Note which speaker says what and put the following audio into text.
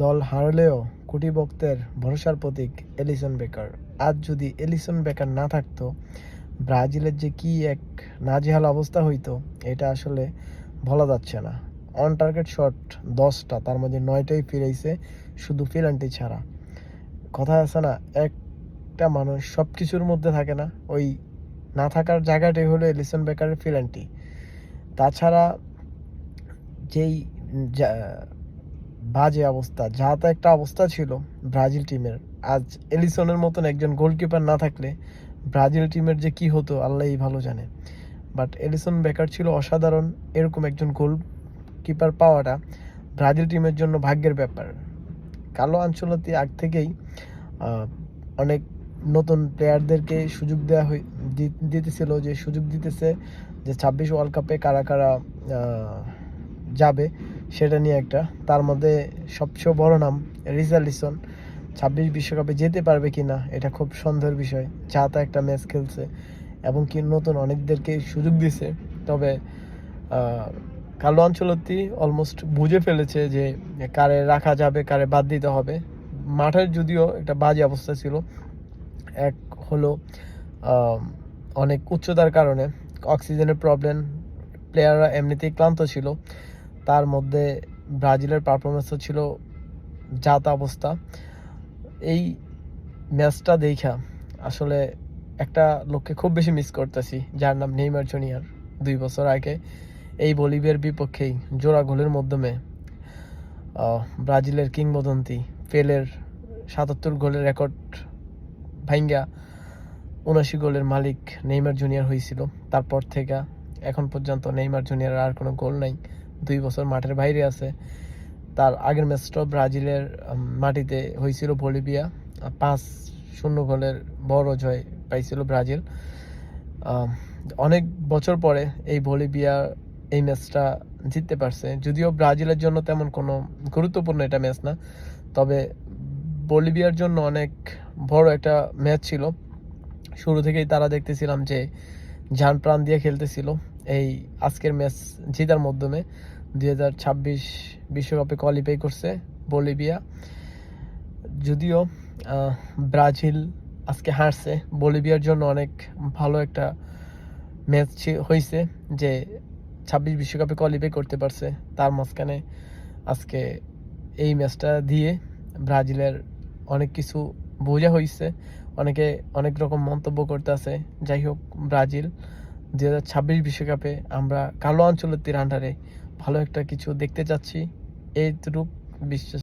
Speaker 1: দল হারলেও কোটি ভক্তের ভরসার প্রতীক এলিসন বেকার। আজ যদি এলিসন বেকার না থাকতো, ব্রাজিলের যে কি এক নাজেহাল অবস্থা হইতো, এটা আসলে বলা যাচ্ছে না। অন টার্গেট শট দশটা, তার মধ্যে নয়টাই ফিরেছে শুধু ফিলান্টি ছাড়া। কথা আছে না, একটা মানুষ সব কিছুর মধ্যে থাকে না, ওই না থাকার জায়গাটাই হলো এলিসন বেকারের ফিলান্টি তাছাড়া যেই বাজে অবস্থা। যা তা একটা অবস্থা ছিল ব্রাজিল টিমের। আজ এলিসনের মতন একজন গোলকিপার না থাকলে ব্রাজিল টিমের যে কি হতো আল্লাহই ভালো জানে। বাট এলিসন বেকার ছিল অসাধারণ, এরকম একজন গোল কিপার পাওয়াটা ব্রাজিল টিমের জন্য ভাগ্যের ব্যাপার। কালো আঞ্চলতি আগ থেকেই অনেক নতুন প্লেয়ারদেরকে সুযোগ দেওয়া দি- দিতেছিল যে, সুযোগ দিতেছে যে ছাব্বিশ ওয়ার্ল্ড কাপে কারা কারা যাবে। সেটা নিয়ে একটা। তার মধ্যে সবচেয়ে বড় নাম রিজালিসন ছাব্বিশ বিশ্বকাপে যেতে পারবে কি না এটা খুব সন্দেহের বিষয়। যা তা একটা ম্যাচ খেলছে এবং কি নতুন অনেকদেরকে সুযোগ দিছে তবে কালো অঞ্চলতি অলমোস্ট বুঝে ফেলেছে যে কারে রাখা যাবে, কারে বাদ দিতে হবে। মাঠের যদিও একটা বাজে অবস্থা ছিল, এক হলো অনেক উচ্চতার কারণে অক্সিজেনের প্রবলেম, প্লেয়াররা এমনিতেই ক্লান্ত ছিল। তার মধ্যে ব্রাজিলের পারফরমেন্সও ছিল জাত অবস্থা। এই ম্যাচটা দেখা আসলে একটা লোককে খুব বেশি মিস করতেছি, যার নাম নেইমার জুনিয়র, দুই বছর আগে। এই বলিভিয়ার বিপক্ষেই জোড়া গোলের মাধ্যমে ব্রাজিলের কিংবদন্তি পেলের সাতাত্তর গোলের রেকর্ড ভাঙ্গা উনাশি গোলের মালিক নেইমার জুনিয়র হয়েছিল। তারপর থেকে এখন পর্যন্ত নেইমার জুনিয়র আর কোনো গোল নাই। দুই বছর মাঠের বাইরে আছে। তার আগের ম্যাচটাও ব্রাজিলের মাটিতে হয়েছিল বলিভিয়া। পাঁচ শূন্য গোলের বড় জয় পাইছিল ব্রাজিল। অনেক বছর পরে এই বলিভিয়া এই ম্যাচটা জিততে পারছে। যদিও ব্রাজিলের জন্য তেমন কোনো গুরুত্বপূর্ণ এটা ম্যাচ না, তবে বলিভিয়ার জন্য অনেক বড় একটা ম্যাচ ছিল। শুরু থেকেই তারা দেখতেছিলাম যে যান প্রাণ দিয়ে খেলতেছিল। এই আজকের ম্যাচ জেতার মাধ্যমে দুই হাজার ছাব্বিশ বিশ্বকাপে কোয়ালিফাই করছে বলিভিয়া। যদিও ব্রাজিল আজকে হারছে। বলিভিয়ার জন্য অনেক ভালো একটা ম্যাচ হয়েছে যে ছাব্বিশ বিশ্বকাপে কোয়ালিফাই করতে পারছে। তার মাঝখানে আজকে এই ম্যাচটা দিয়ে ব্রাজিলের অনেক কিছু বোঝা হয়েছে অনেকে অনেক রকম মন্তব্য করতে আছে যাই হোক, ব্রাজিল দুই হাজার ছাব্বিশ বিশ্বকাপে আমরা কালো অঞ্চলের তীর আন্ডারে ভালো একটা কিছু দেখতে চাচ্ছি। এইটুকু বিশ্বাস